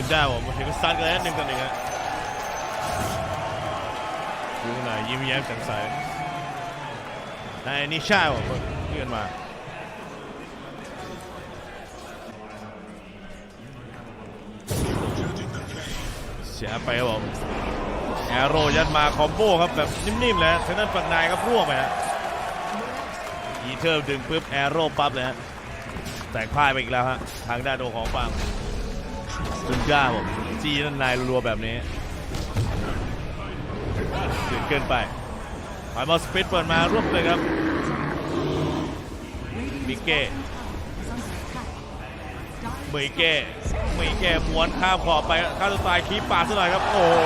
ขึ้นได้ผมเห็นก็ซัดกันแล้วหนึ่งต่อหนึ่งฮะดูหน่อยยิ้มแย้มแจ่มใสนายนิชาผมเลื่อนมาเสียไปครับผมแอโรยัดมาคอมโบครับแบบนิ่มๆเลยฮะทางด้านฝั่งนายครับร่วงไปฮะอีเทอร์ดึงปุ๊บแอโร่ปั๊บเลยฮะแตกพ่ายไปอีกแล้วฮะทางด้านโดของฝั่ง จุนก้าผมจี้ด้านในรัวๆแบบนี้เกินเกินไปปายมอสปิดเปิดมารวบเลยครับมิเก้มยเก้มยเก้ม้วนข้ามขอบไปข้าตัวตายคีบป่าซะหน่อยครับ โอ้โห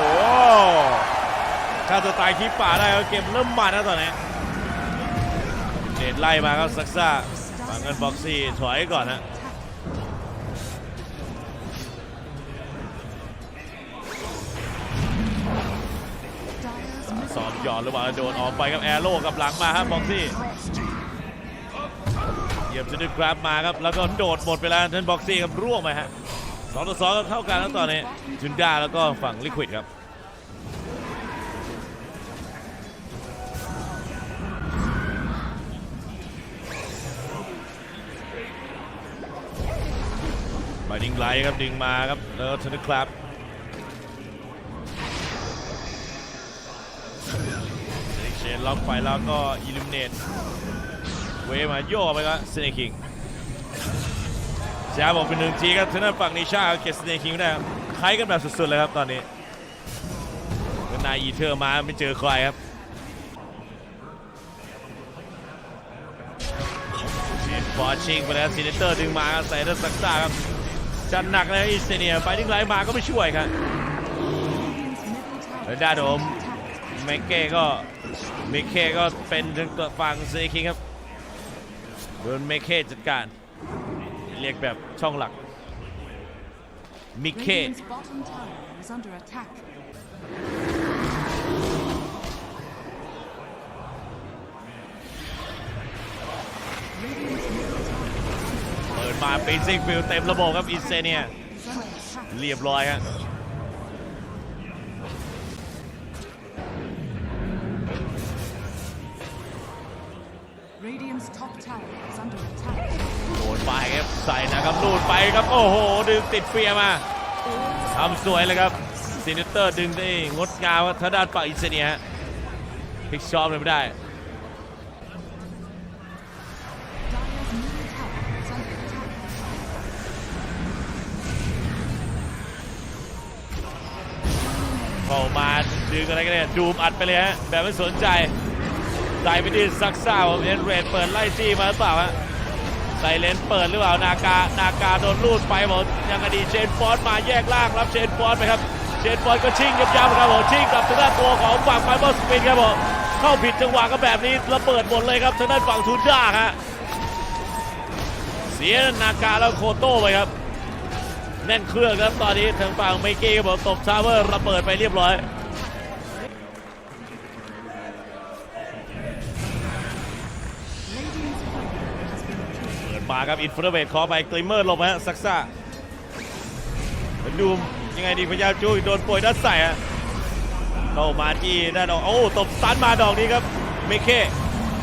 ข้าตัวตายคีบป่าได้เกมเริ่มมันนะตอนนี้เดดไล่มาครับซักซ่าเงินบ็อกซี่ถอยก่อนฮะ สอบหยอดหรือเปล่าโดนออกไปกับแอโร่กับหลังมาครับบ็อกซี่เหยียบจะดึงกราฟมาครับแล้วก็โดดหมดไปแล้วท่านบ็อกซี่ครับร่วงไปฮะสองต่อสองก็เท่ากันแล้วตอนนี้จุนด้าแล้วก็ฝั่งลิควิดครับมาดิงไลท์ครับดึงมาครับแล้วก็เทนครับ ล็อกไปแล้วก็อิลูมิเนตเวมาโย่ไปก็สเนคิงช้าบอกเป็นหนึ่งทีครับทางด้านฝั่งนิชาเก็บสเนคิงได้ครับคล้ายกันแบบสุดๆเลยครับตอนนี้ก็นายอีเทอร์มาไม่เจอใครครับเชนฟอร์ชิงไปแล้วซีเนเตอร์ดึงมาใส่ด้านสักซ่าครับจัดหนักเลยอิสเนียไปดึงไหลมาก็ไม่ช่วยครับแล้วด้านผมเมเก้ก็ เมเก้ก็เป็นทางตัวฝั่งเซคิงครับโดนเมเก้จัดการเรียกแบบช่องหลักมิเก้ Radiant's bottom tower is under attack. เปิดมาเป็นซิงฟิลเต็มระบบครับอินเซเนีย Is under attack. เรียบร้อยครับ Radiant's top tower is under attack. โดนไปครับใส่นะครับลูดไปครับโอ้โห ดึงติดเฟียร์มาทำสวยเลยครับซีนิเตอร์ดึงได้งดงามครับทางด้านฝั่งอินเซเนียฮะพลิกชอบเลยไม่ได้ Dyer's middle tower is under attack. เข้ามาดึงอะไรกันเนี่ยดูมอัดไปเลยฮะแบบไม่สนใจ ใส่ไปที่ซักซ่าผมเอ็นเรดเปิดไล่จี้มาหรือเปล่าฮะใส่เลนเปิดหรือเปล่านากานากาโดนลูดไปบอกยังไงดีเชนฟอสมาแยกล่างรับเชนฟอสไปครับเชนฟอสก็ชิงยับยับครับผมชิงกลับทางด้านตัวของฝั่งไฟบอลสปินครับผมเข้าผิดจังหวะก็แบบนี้ระเบิดหมดเลยครับทางด้านฝั่งทูด้าฮะเสียนากาแล้วโคโต้ไปครับแน่นเครื่องครับตอนนี้ทางฝั่งไมเก้ก็บอกตบชาเวอร์ระเบิดไปเรียบร้อย Radiant's tower has been killed. เปิด มาครับอินฟราเรดขอไปกลิมเมอร์ลบฮะซักซ่าดูยังไงดีพยายามจูโดนป่วยด้านใส่ฮะเข้ามาที่ด้านออกโอ้ตบสตันมาดอกนี้ครับเมเค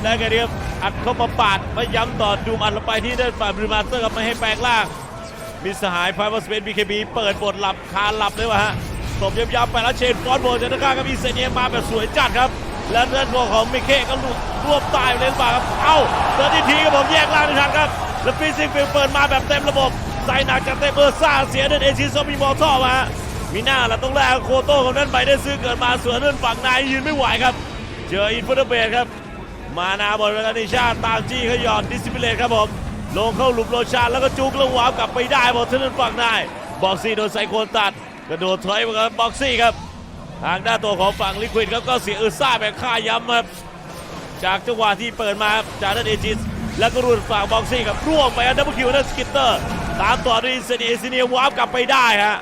ได้ไงดีครับอัดเข้ามาปาดมาย้ำต่อดูมอัดลงไปที่ด้านฝ่ายบริมาสเตอร์ครับไม่ให้แปลงล่างมีสหายไฟวอสเปนบีเคบีเปิดบทหลับคาหลับเลยวะฮะตบย้ำๆไปแล้วเชนฟอนโบนจากด้านข้างครับอีเซเนียมาแบบสวยจัดครับ แล้วด้านตัวของเมเคก็ลุกรวบตายเลยหรือเปล่าครับ เอ้าเดินทีทีครับผมแยกล่างในทางครับ แล้วฟิซิกฟิลเปิดมาแบบเต็มระบบใส่หนักจากเต็มเบอร์ซ่าเสียเดินเอชิซอมมีมอท่อมามีหน้าเราต้องแลกโคโต้กับนั้นไปได้ซื้อเกิดมาสวนเดินฝั่งนายยืนไม่ไหวครับ เจออินฟุตเบสครับ มานาบอลเวลานิชาตามจี้เขาหยอดดิสซิปเลตครับผมลงเข้าหลุมโรชานแล้วก็จุกล้ววาร์กลับไปได้บอลเท่นั้นฝั่งนายบ็อกซี่โดนไซโคนตัดกระโดดถอยมาครับบ็อกซี่ครับทางด้านตัวของฝั่งลิควิดครับก็เสียเออร์ซ่าแบบฆ่าย้ำครับจากจังหวะที่เปิดมาจากด้นเอจิส แล้วก็รุนฝั่งบ็อกซี่ครับร่วงไปอันดับคิวนั่นสกิตเตอร์ ตามต่อด้วยเซเนียอิเซเนียวาร์ปกลับไปได้ฮะ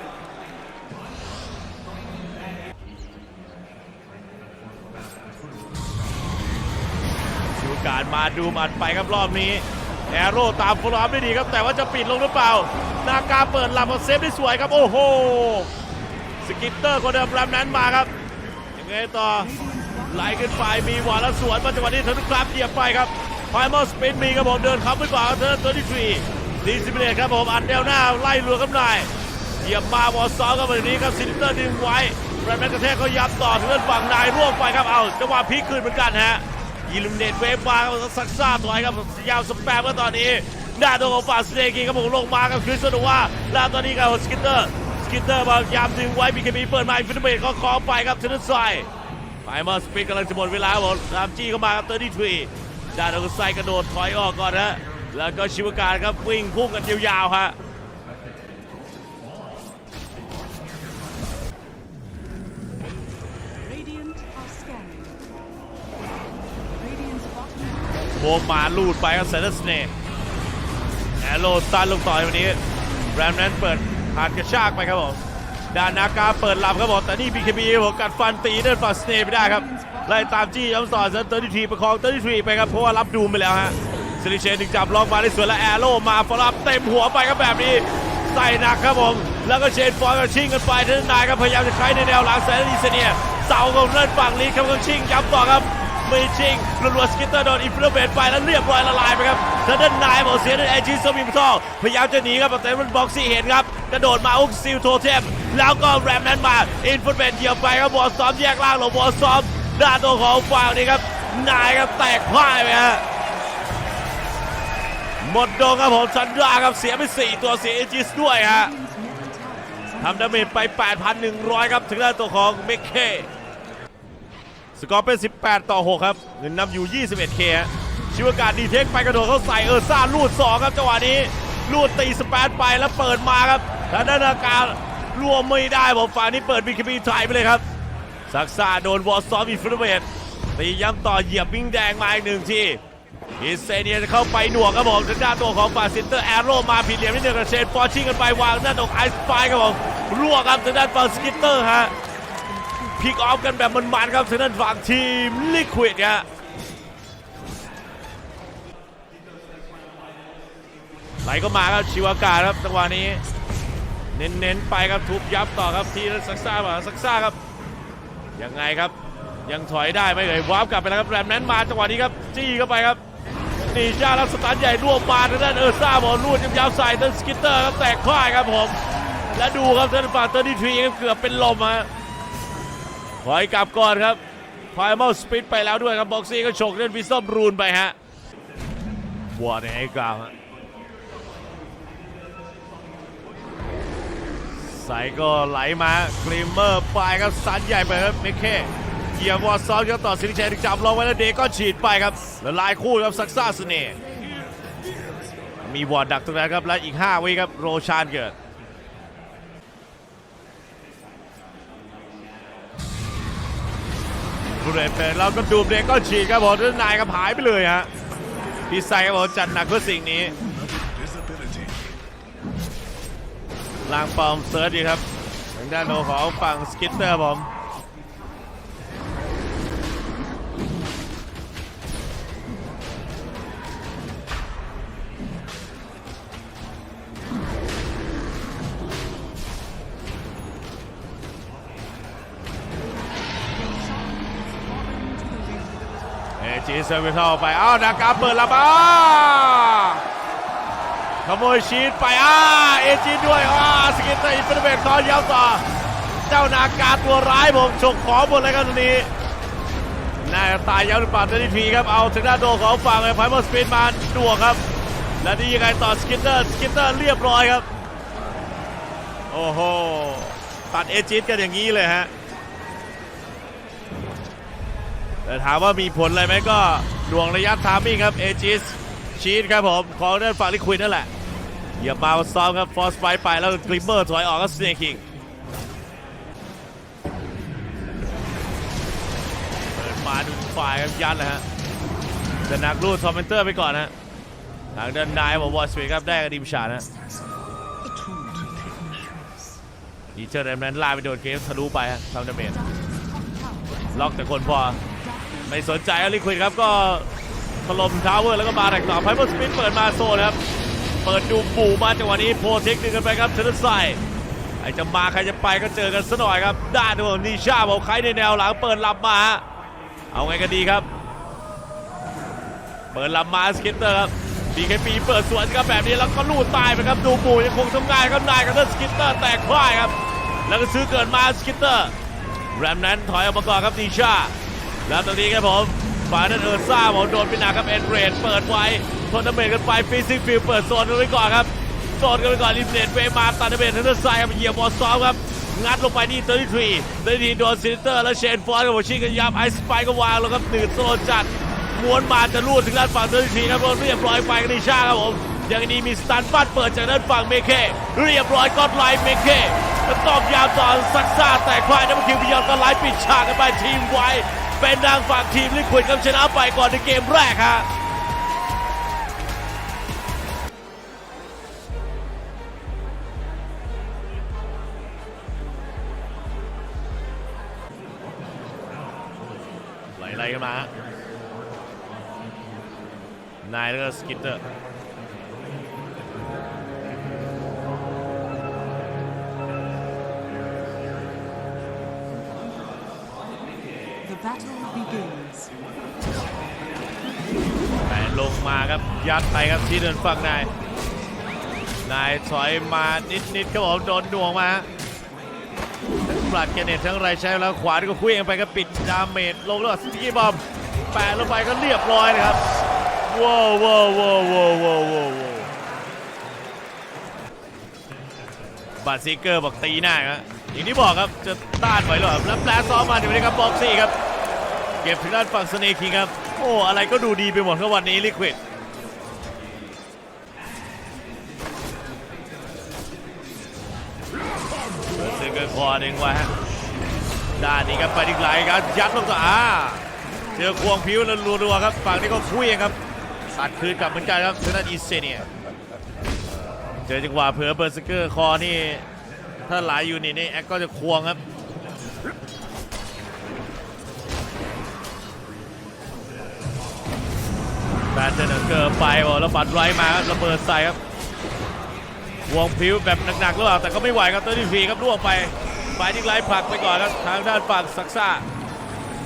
ดูการมาดูมันไปครับรอบนี้แอโร่ตามฟลอมได้ดีครับ แต่ว่าจะปิดลงหรือเปล่า นาการเปิดลับมาเซฟได้สวยครับ โอ้โห สกิตเตอร์คนเดิมแรมนั้นมาครับยังไงต่อไหลขึ้นไปมีหวานแล้วสวนมาจังหวะนี้เธอทุกครับเหยียบไปครับ ไฟมอลสปินมีครับผมเดินเข้าไปก่อนเธอตัวที่ทรีดีซิเบเนตครับผมอัดแนวหน้าไล่รัวกับนายเหยียบมาวอลซ้อมครับแบบนี้ครับซินเตอร์ดึงไว้แรมนั้นกระแทกเขายับต่อเพื่อนฝั่งนายร่วงไปครับเอาจังหวะพลิกคืนเหมือนกันฮะยิลูมิเนตเวฟมาครับซักซ่าถอยครับยาวสแปมก็ตอนนี้หน้าตัวของฝั่งสเตกิงครับผมลงมากับคริสโตโนว่าแล้วตอนนี้ครับสกิตเตอร์สกิตเตอร์พยายามดึงไว้บีเคบีเปิดมาอินฟินิเมตก็คอไปครับเทนนิสไซไฟมาสปินกำลังจะหมดเวลาครับผมตามจี้เข้ามาครับเตอร์ดี้ทรี ด้านของไซกระโดดถอยออกก่อนฮะแล้วก็ชิวการครับวิ่งพุ่งกันยาวๆฮะโบมาลูดไปครับเซนเตอร์สเนปแอโรสตาร์ลงต่อยวันนี้แรมนั้นเปิดผ่านกระชากไปครับผมดานากาเปิดลำครับผมแต่นี่บีเคบีผมกัดฟันตีเดินฝั่งสเนปไม่ได้ครับ ไล่ตามจี้ย้ำต่อเซนเตอร์ดิทีประคองเตอร์ดิทีไปครับเพราะว่ารับดูไปแล้วฮะซิลิเชนถึงจับล็อกมาได้สวยแล้วแอโร่มาฟอลับเต็มหัวไปครับแบบนี้ใส่หนักครับผม แล้วก็เชนฟอร์กับชิงกันไปท่านนายครับพยายามจะใช้ในแนวหลังแสนดีเซเนียเสาของเล่นฝั่งลีดครับก็ชิงย้ำต่อครับไม่ชิงรัวสกิตเตอร์โดนอินฟลูเบตไปแล้วเรียบร้อยละลายไปครับทางด้านนายบอกเสียด้านแอจิสมิมทอพยายามจะหนีครับแต่มันบ็อกซี่เห็นครับกระโดดมาอุกซิลโทเทมแล้วก็แรมนั้นมาอินฟลูเบตเหยียบไปครับบอลซ้อมแยกล่างหลบบอลซ้อม ด้านตัวของฝั่งนี้ครับนายครับแตกพ่ายไปฮะหมดโดครับผมซันดราครับเสียไป 4 ตัวเสียเอจิสด้วยฮะทำดาเมจไป 8,100 ครับ ถึงด้านตัวของเมคเคสกอร์เป็น 18 ต่อ 6 ครับเงินนำอยู่ 21K ฮะชิวากาศดีเทคไปกระโดดเข้าใส่เออร์ซ่าลูด 2 ครับจังหวะนี้ ลูดตีสเปนไปแล้วเปิดมาครับทางด้านอาการรวมไม่ได้ผมฝ่ายนี้เปิดบีคบีถ่ายไปเลยครับ ซักซ่าโดนวอลซอมอินฟลูเมตตีย้ำต่อเหยียบวิ่งแดงมาอีกหนึ่งทีอิเซเนียจะเข้าไปหน่วงครับผมทางด้านตัวของฝ่ายซินเตอร์แอโร่มาผิดเหลี่ยมนิดเดียวกับเชนฟอร์ชิงกันไปวางหน้าตรงไอซ์ไฟครับผมรั่วครับทางด้านฝั่งสกิตเตอร์ฮะพิกออฟกันแบบมันๆครับทางด้านฝั่งทีมลิควิดฮะไหลก็มาครับชิวากาครับจังหวะนี้ เน้นๆไปครับทุบยับต่อครับทีนั้นซักซ่าบ่าซักซ่าครับ ยังไงครับ ยังถอยได้ไหมเอ่ยวาร์ปกลับไปแล้วครับแรมนั้นมาจังหวะนี้ครับจี้เข้าไปครับนีชาล้วสตาร์ใหญ่รวบมาทางด้านเออร์ซ่าบอลลูดยาวใส่ทางสกิตเตอร์ครับแตกพ่ายครับผม และดูครับทางด้านฝั่งเตอร์ดีทรีครับเกือบเป็นลมฮะถอยกลับก่อนครับไฟมอลสปิดไปแล้วด้วยครับบ็อกซี่ก็ฉกเล่นวิสซอมรูนไปฮะบัวในไอ้กลางฮะ ใส่ก็ไหลมากรีมเมอร์ไปครับสันใหญ่ไปครับเมเคเหยียบวอร์ซอลครับต่อสิริชัยจับลงไว้แล้วเดก็ฉีดไปครับแล้วลายคู่ครับซักซ่าสเน่ห์มีวอร์ดดักตรงนั้นครับและอีก 5 วิครับโรชานเกิดผู้เล่นเป็นแล้วก็ดูเด็กก็ฉีกครับผมแล้วนายครับหายไปเลยฮะพี่ไซครับผมจัดหนักเพื่อสิ่งนี้ ล่างปอมเซิร์ชดีครับทางด้านโนของฝั่งสกิตเตอร์ผมเอจีเซอร์วิทัลไป อ้าวนาการเปิดละบ้า ขโมยชีตไปอ้าเอจีด้วยอ้าสกิตเตอร์อินฟินิเมตคอนยาวต่อ เจ้านาการตัวร้ายผมฉกของหมดเลยครับตรงนี้น่าจะตายยาวหรือเปล่าเจ้าทีครับเอาถึงด้านโดของฝั่งไอ้ไพมอสปินมาดวงครับ และนี่ยังไงต่อสกิตเตอร์สกิตเตอร์เรียบร้อยครับ โอ้โหตัดเอจิตกันอย่างนี้เลยฮะแต่ถามว่ามีผลอะไรไหมก็ดวงระยะทามิ่งครับเอจิสชีตครับผม ของด้านฝั่งลิควิดนั่นแหละ อย่ามาซ้อมครับฟอสไปไปแล้วกริมเมอร์ถอยออกก็สเนคิงเปิดมาดูฝ่ายครับยัดเลยฮะแต่หนักรูดทอมเมนเตอร์ไปก่อนฮะทางด้านนายบอกวอสเปครับได้กับดิมชานะดีเจอร์แมนั้นลาไปโดนเกมทะลุไปฮะทำดาเมจล็อกแต่คนพอ ไม่สนใจอลิควิดครับก็ถล่มทาวเวอร์แล้วก็มาแรกต่อไพเปอร์สปินเปิดมาโซนครับ เปิดดูบู่มาจังหวะนี้โพเทคดึงกันไปครับเทนไซไอจะมาใครจะไปก็เจอกันซะหน่อยครับ ด้านของนิชาบอกใครในแนวหลังเปิดลับมา เอาไงกันดีครับ เปิดลำมาสกิตเตอร์ครับดีเคปีเปิดสวนครับแบบนี้แล้วก็ลูดตายไปครับดูบู่ยังคงทำงานครับนายกับเทสกิตเตอร์แตกพ่ายครับ แล้วก็ซื้อเกินมาสกิตเตอร์แรมนั้นถอยออกมาก่อนครับนิชาแล้วตรงนี้ครับผมฝ่ายนั้นเออร์ซ่าผมโดนเป็นหนักครับเอ็นเรดเปิดไว้ ทนาเมจกันไปฟิซิกฟิลเปิดโซนกันไว้ก่อนครับโซนกันไว้ก่อนริมเลนเวมาตัดดเมจทันเดอร์ไซด์ครับเหยียบบอลซ้อมครับงัดลงไปนี่เตอร์ที่33 33โดนซินเตอร์แล้วเชนฟอร์ดกับโอชิกันยับไอสไปก็วางแล้วครับหนืดโซนจัดม้วนมาจะลูดถึงด้านฝั่ง33ครับโดนเรียบร้อยไปกันดิชาครับผมอย่างนี้มีสตันฟัดเปิดจากด้านฝั่งเมเคเรียบร้อยก็ไลน์เมเคแล้วตอบยาวต่อซักซ่าแต่ควายนักคิวพิยอนก็ไลน์ปิดฉากกันไปทีมไวเป็นทางฝั่งทีมลิควิดครับชนะไปก่อนในเกมแรกฮะ ไหลๆกันมาฮะนายแล้วก็สกิตเตอร์ The battle begins. แปนลงมาครับ ยัดไปครับที่เดินฝั่งนาย นายถอยมานิดๆครับผมโดนหน่วงมา ทั้งปลัดเกเนตทั้งไรใช้แล้วขวาก็คุยกันไปก็ปิดดาเมจลงแล้วสตีบอมแปะลงไปก็เรียบร้อยเลยครับว้าวว้าวว้าวว้าวว้าวบัตซีเกอร์บอกตีหน้าครับอย่างที่บอกครับจะต้านไหวหรอแล้วแปลซ้อมมาเดี๋ยวนี้ครับบ็อกซี่ครับ เก็บทางด้านฝั่งสเนคิงครับ โอ้ อะไรก็ดูดีไปหมดครับวันนี้ลิควิด คอหนึ่งไว้ฮะด้านนี้ครับไปอีกหลายครับยัดลงต่ออ่าเจอควงผิวแล้วรัวๆครับฝั่งนี้ก็คุยครับสัดคืนกลับเหมือนกันครับทางด้านอีเซเนียเจอจังหวะเผลอเบอร์สเกอร์คอนี่ถ้าไหลอยู่นี่นี่แอคก็จะควงครับแบทเทนเกอร์ไปบอแล้วบัตรไรมาครับระเบิดใส่ครับ วงพิวแบบหนักๆหรือเปล่าแต่ก็ไม่ไหวครับตัวที่ฟีครับล่วงไปฝ่ายที่ไล่ผลักไปก่อนครับทางด้านฝั่งซักซ่า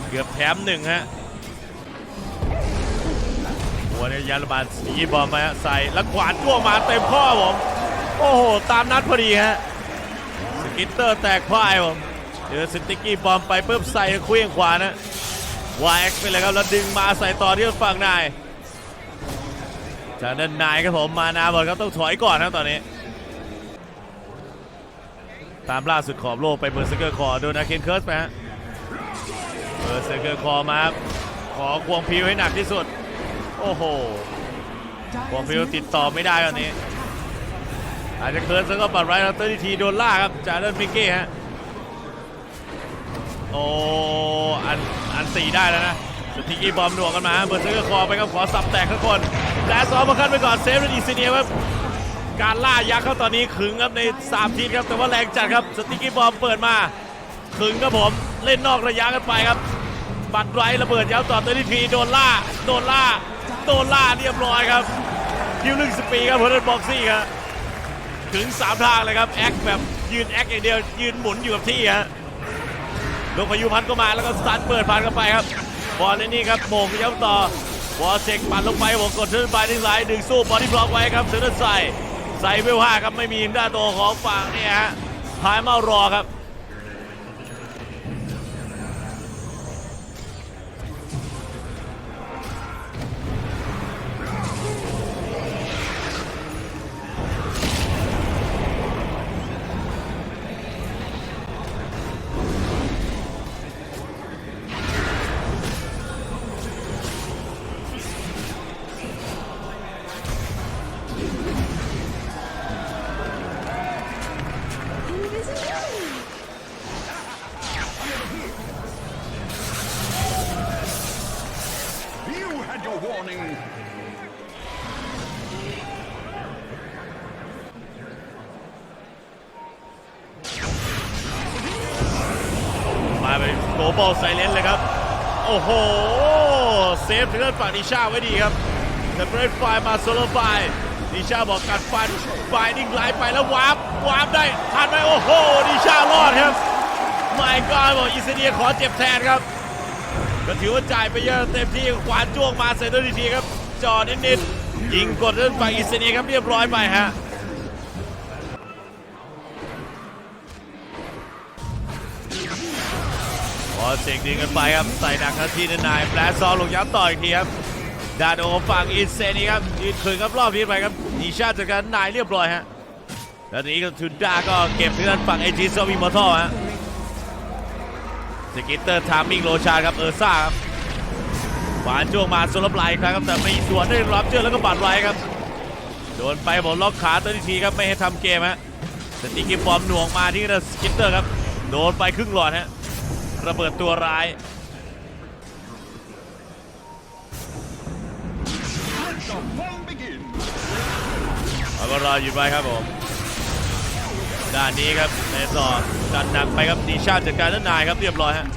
เกือบแถมหนึ่งฮะหัวเนี่ยยันระบาดสีบอลมาใส่แล้วขวานจ้วงมาเต็มข้อผมโอ้โห ตามนัดพอดีฮะสกิตเตอร์แตกพ่ายผมเจอสติกี้บอมไปปุ๊บใส่เคลื่องขวานะวายไปเลยครับแล้วดึงมาใส่ต่อที่ฝั่งนายจากด้านนายครับผมมานาบอลครับต้องถอยก่อนครับตอนนี้ ตามล่าสุดขอบโลกไปเบอร์เซอร์เกอร์คอร์โดนอาเคนเคิร์สไปฮะเบอร์เซอร์เกอร์คอร์มาครับขอควงพิวให้หนักที่สุด โอ้โหควงพิวติดต่อไม่ได้ตอนนี้ อาจจะเคิร์สแล้วก็ปัดไรแล้วเตอร์ทีโดนล่าครับจากด้านมิกกี้ฮะโอ้อันอันสี่ได้แล้วนะสติกี้บอมหน่วงกันมาเบอร์เซอร์คอไปครับขอสับแตกทุกคนแต่ซ้อมมาขั้นไปก่อนเซฟและดีซีเนียครับ การล่ายักษ์เขาตอนนี้ขึงครับใน3ทีมครับแต่ว่าแรงจัดครับสติกกี้บอมเปิดมาขึงครับผมเล่นนอกระยะกันไปครับ บัตรไรระเบิดยาวต่อตัวที่ทีโดนล่าโดนล่าโดนล่าเรียบร้อยครับคิวลึงสปีครับเพลบ็อกซี่ครับถึง3ทางเลยครับแอคแบบยืนแอคอย่างเดียวยืนหมุนอยู่กับที่ฮะลงพายุพันก็มาแล้วก็สตันเปิดผ่านเข้าไปครับบอลในนี่ครับโมงย้ำต่อบอลเช็คปัดลงไปผมกดเทิร์นไปที่สายดึงสู้บอลที่บล็อกไว้ครับเซนเตอร์ใส่ ใส่เวลห้าครับไม่มีหน้าตัวของฝั่งเนี่ยฮะพายเมารอครับ อลไซเลนเลยครับ โอ้โห เซฟถึงด้านฝั่งนิชาไว้ดีครับแต่เบรดไฟมาโซโลไฟนิชาบอกกัดฟันไฟนิ่งไหลไปแล้ววาร์ปวาร์ปได้ทันไหมโอ้โหนิชารอดครับไม่ก็บอกอิสเดียขอเจ็บแทนครับ ก็ถือว่าจ่ายไปเยอะเต็มที่ขวานจ้วงมาเสร็จด้วยทีครับ จอนิดๆยิงกดเรื่องฝั่งอิสเดียครับเรียบร้อยไปฮะ อเสียงดึงกันไปครับใส่หนักทันทีนายแปลซอลลงย้ำต่ออีกทีครับดาโดฝั่งอินเซนีครับยืนคืนครับรอบนี้ไปครับนิชาจากการนายเรียบร้อยฮะแล้วนี้ก็ทุนดาก็เก็บที่ด้านฝั่งเอจีโซมีมอทอฮะสกิตเตอร์ทามมิ่งโลชาครับเออร์ซ่าครับหวานจ้วงมาโซลบไลค์ครับแต่ไม่สวนได้รับเจอแล้วก็บาดไว้ครับโดนไปบอลล็อกขาตัวทีครับไม่ให้ทำเกมฮะแต่ตีกิมบอมหน่วงมาที่สกิตเตอร์ครับโดนไปครึ่งหลอดฮะ ระเบิดตัวร้ายแล้วก็รออยู่ไปครับผม ด้านนี้ครับในต่อดันหนักไปครับดีชาติจัดการด้านนายครับเรียบร้อยฮะ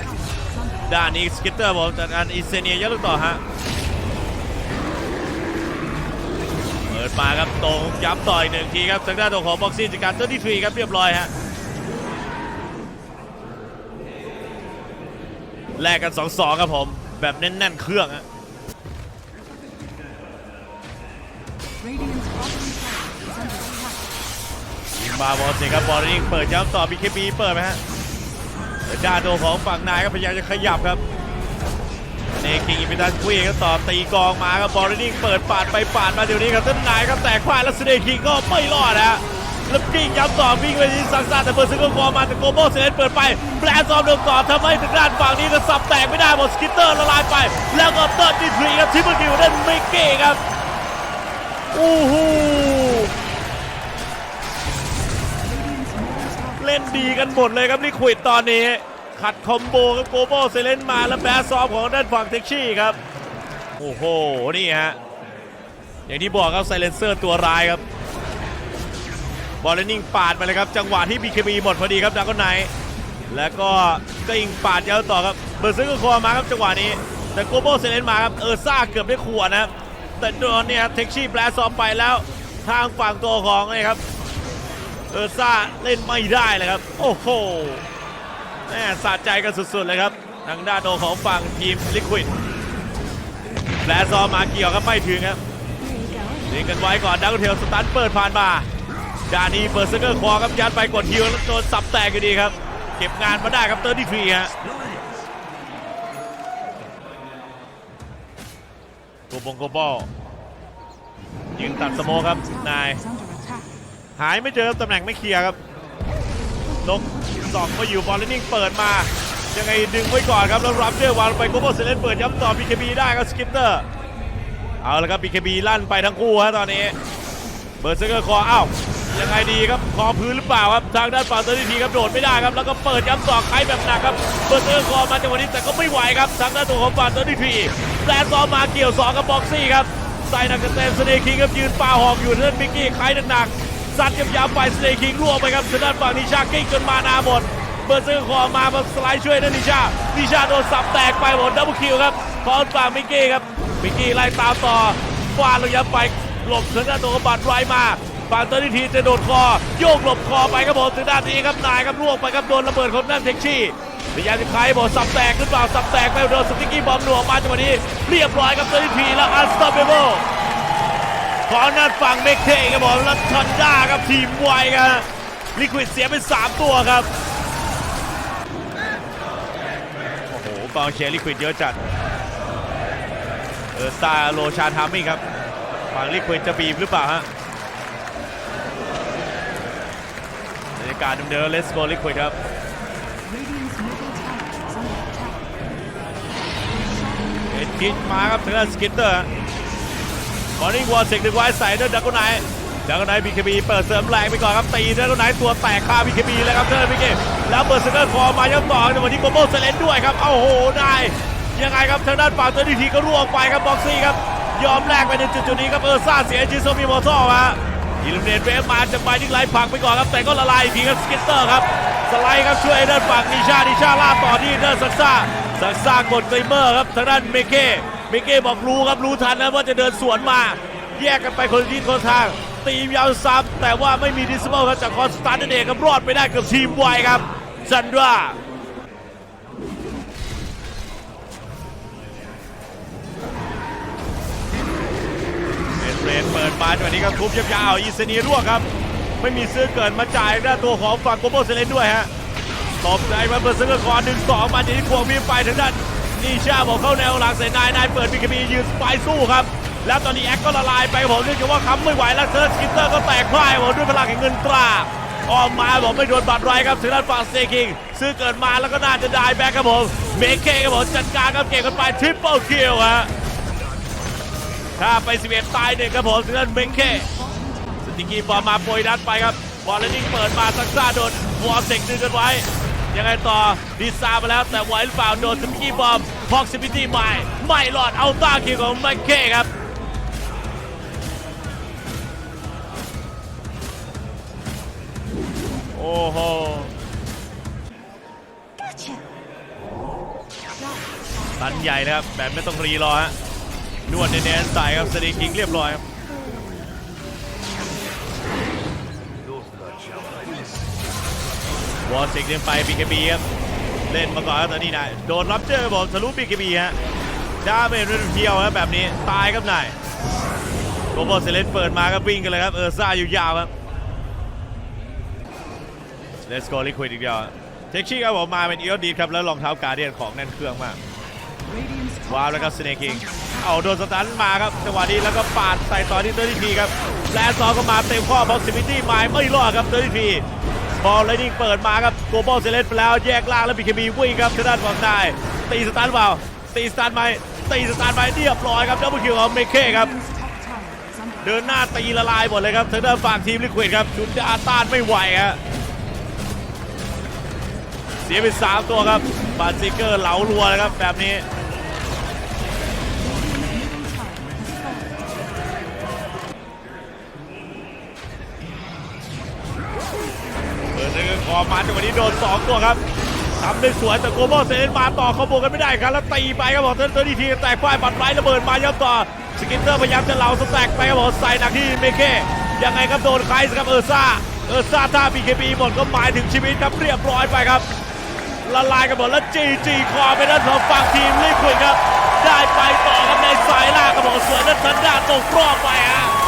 ด้านนี้สกิตเตอร์บอกจัดการอิเซเนียยัดลูกต่อฮะ เปิดมาครับตรงย้ำต่ออีกหนึ่งทีครับทางด้านตรงของบ็อกซี่จัดการเต้นที่ทรีครับเรียบร้อยฮะ แลกกัน 2-2 ครับผม แบบแน่นๆ เครื่องอะยิงมาบอลเสียครับบอลนิ่งเปิดย้ำต่อบีเคบีเปิดไหมฮะด้าโดของฝั่งนายก็พยายามจะขยับครับเนกิงอิมิตันคุยก็ต่อตีกองมาครับบอลนิ่งเปิดปาดไปปาดมาเดี๋ยวนี้ครับต้นนายครับแตกพลาแล้วสเนคิงก็ไม่รอดฮะ แล้วกิ้งย้ำต่อวิ่งไปที่ซังซาแต่เบอร์ซึงก็ฟอร์มาแต่โกโบเซเลนเปิดไปแปลซอมเดิมต่อทำให้ทางด้านฝั่งนี้ก็สับแตกไม่ได้หมดสกิตเตอร์ละลายไป แล้วก็เติร์ดดีทรีครับทิปเปิลคิวเล่นมิกกี้ครับโอ้โหเล่นดีกันหมดเลยครับลิควิดตอนนี้ ขัดคอมโบกับโกโบเซเลนมาแล้วแบสซอฟของด้านฝั่งเท็กชี่ครับโอ้โหนี่ฮะอย่างที่บอกครับไซเลนเซอร์ตัวร้ายครับ บอลเลนนิ่งปาดไปเลยครับ จังหวะที่บีเคบีหมดพอดีครับดักก็ไนแล้วก็กริงปาดยาวต่อครับเบอร์ซึก็คอมาครับจังหวะนี้ แต่โกโบเซเลนมาครับเออซ่าเกือบได้ขวดนะครับแต่โดนเนี่ยเท็กชี่แบสซอฟไปแล้ว ทางฝั่งตัวของนี่ครับเออซ่าเล่นไม่ได้เลยครับ โอ้โหแม่สะใจกันสุดๆเลยครับ ทางด้านโดของฝั่งทีมลิควิดแบลซ้อมมาเกี่ยวครับไม่ถึงครับ Here you go. ยิงกันไว้ก่อนดักเทลสตันเปิดผ่านมา ดานีเปิดสเกอร์คอครับยัดไปกดฮิวแล้วโดนสับแตกอยู่ดีครับ เก็บงานมาได้ครับเตอร์ดี้ฟรีฮะโกบงโกบอลยิงตัดสโมครับนาย หายไม่เจอตำแหน่งไม่เคลียร์ครับนกสองมาอยู่บอลลนนิ่งเปิดมายังไงดึงไว้ก่อนครับ แล้วรับเจอร์วางลงไปโกโบเซเลนเปิดย้ำต่อ BKB ได้ครับสกิปเตอร์ เอาละครับ BKB ลั่นไปทั้งคู่ฮะตอนนี้ เบิร์ดเซอร์คออ้าว ยังไงดีครับคอพื้นหรือเปล่าครับทางด้านฝั่งเตอร์ทีครับโดดไม่ได้ครับแล้วก็เปิดย้ำต่อใครแบบหนักครับเบิร์ดเซอร์คอมาจังหวะนี้แต่ก็ไม่ไหวครับทางด้านตัวของฝั่งเตอร์ทีแลนซอมมาเกี่ยวสองกับบ็อกซี่ครับใส่หนักกระเต็มสเนคิงครับยืนปาหอกอยู่เล่นมิกกี้ใครหนักๆซัดกับยาวไปสเตย์คิงล่วงไปครับทางด้านฝั่งนิชากิ้งจนมานาหมดเบิร์ดซื้อคอมามาสไลด์ช่วยนะนิชานิชาโดนสับแตกไปหมดดับเบิลคิวครับพอฝั่งมิกกี้ครับมิกกี้ไล่ตามต่อฟาดลงยับไปหลบทางด้านตัวกบัตรไรมา ฝั่งเตอร์นิทีจะโดนคอ โยกหลบคอไปครับผมทางด้านนี้ครับนายครับล่วงไปครับโดนระเบิดของนั่นเท็กชี่พยายามจะใครบอกสับแตกหรือเปล่าสับแตกไปโดนสติ๊กกี้บอมหน่วงมาจังหวะนี้เรียบร้อยครับเตอร์นิทีแล้วอันสตอปเปเบิลของนัดฝั่งเมกเทครับผมแล้วทอนด้าครับทีมไวครับลิควิดเสียไป3ตัวครับโอ้โหกองเชียร์ลิควิดเยอะจัดเออซาโลชาทามมิ่งครับฝั่งลิควิดจะบีบหรือเปล่าฮะบรรยากาศเดิมๆเลสโกลิควิดครับ Radiant's middle tower is under attack. เอ็ดคิดมาครับทางด้านสกิตเตอร์บอลนิ่งวอลเซกดึงไว้ใส่ด้วยดักกไนดักกไนบีเคบีเปิดเสริมแรงไปก่อนครับตีดักกไนตัวแตกคาบีเคบีเลยครับเธอพีเคแล้วเปิดสเกอร์คอมาย้ำต่อในวันที่โกโบเซเลนด้วยครับเอาโหได้ยังไงครับทางด้านฝั่งตัวดีทีก็ร่วงไปครับบ็อกซี่ครับยอมแลกไปในจุดๆนี้ครับเออซ่าเสียจิโซมีโมโต้ฮะ อิลูเมนเวฟมาจากไมดิ้งไลท์ผลักไปก่อนครับแต่ก็ละลายอีกทีครับสกิตเตอร์ครับสไลด์ครับช่วยเด้านฝั่งนิชานิชาล่าต่อที่เด้านซักซ่าซักซ่ากดไกเมอร์ครับทางด้านเมเก้มิกเก้บอกรู้ครับรู้ทันนะว่าจะเดินสวนมา แยกกันไปคนทิศคนทาง ตีมยาวซ้ำแต่ว่าไม่มีดิสเบิลครับจากคอนสตานนั่นเองครับรอดไปได้กับทีมไวครับซันดรา รนเปิดมาจังหวะนี้ก็ทุบยาวๆอีเซนีร่วครับ ไม่มีซื้อเกินมาจ่ายหน้าตัวของฝั่งโกโบเซเลนด้วยฮะตบใจมาเปิดซื้อก่อนหนึ่งสองมาจากที่ควงมีไปทางด้านนีชาบอกเข้าแนวหลังเสนายนายเปิดบีคบียืนไปสู้ครับ แล้วตอนนี้แอคก็ละลายไปผมเนื่องจากว่าค้ำไม่ไหวแล้วเซิร์ชกิตเตอร์ก็แตกพ่ายผมด้วยพลังแห่งเงินตราออกมาบอกไม่โดนบัตรไรครับถึงด้านฝั่งเตคิง ซื้อเกิดมาแล้วก็น่าจะได้แบ็คครับผมเมคเคครับผมจัดการครับเก่งกันไปทริปเปิลคิลฮะ ถ้าไป 11 ตายหนึ่งครับผมถึงนั้นเบงเคสติกกี้บอลมาโปรยดันไปครับบอลเลนนิ่งเปิดมาซักซ่าโดนวอลเซกดึงกันไว้ ยังไงต่อดีซามาแล้วแต่ไหวหรือเปล่าโดนสติกกี้บอมพอกซิมิตี้ไม่ไม่หลอดเอาต้าคิวของเบงเคครับโอ้โหตันใหญ่นะครับแบบไม่ต้องรีรอฮะ นวดเน้นๆใส่ครับสตีคิงเรียบร้อยครับวอลสิกยังไปบีเคบีครับเล่นมาก่อนครับตอนนี้นายโดนรับเจอครับผมทะลุบีเคบีฮะดาเมจเรื่องเที่ยวครับแบบนี้ตายครับนายโกโบเซเลนเปิดมาครับวิ่งกันเลยครับเออซ่าอยู่ยาวครับ Let's go liquid อีกเดียวเทคชี่ครับผมมาเป็นเอียดีครับแล้วรองเท้าการเดียนของแน่นเครื่องมากว้าวแล้วครับสเนคิง เอาโดนสตันมาครับจังหวะนี้แล้วก็ปาดใส่ต่อที่เตอร์ทีครับแลนซอก็มาเต็มข้อพ็อกซิมิตี้ไม้ไม่รอดครับเตอร์ทีบอลไลนิ่งเปิดมาครับโกลบอลเซเลนไปแล้วแยกล่างแล้วบีเคบีวิ่งครับทางด้านฝั่งได้ตีสตันเปล่าตีสตันไหมตีสตันไหมเรียบร้อยครับดับเบิลคิวของเมคเค้ครับเดินหน้าตีละลายหมดเลยครับทางด้านฝั่งทีมลิควิดครับชุดอาต้านไม่ไหวฮะเสียไปสามตัวครับบาซิเกอร์เหลารัวเลยครับแบบนี้ คอมาจังหวะนี้โดน2ตัวครับทำได้สวยแต่โกโบเซนมาต่อเขาบวกกันไม่ได้ครับแล้วตีไปครับบอกเตอร์ดีทีแตกฝ้ายบัตรไร้ระเบิดมาย้ำต่อสกินเตอร์พยายามจะเหลาสแต็กไปครับบอกใส่หนักที่เมเก้ยังไงครับโดนใครครับเออร์ซ่าเออร์ซ่าถ้าบีเคบีหมดก็หมายถึงชีวิตครับเรียบร้อยไปครับละลายกันหมดแล้วจีจีคอไปด้านของฝั่งทีมลิควิดครับ ได้ไปต่อครับในสายล่างครับบอกสวยนั้นทันดาตกรอบไปฮะ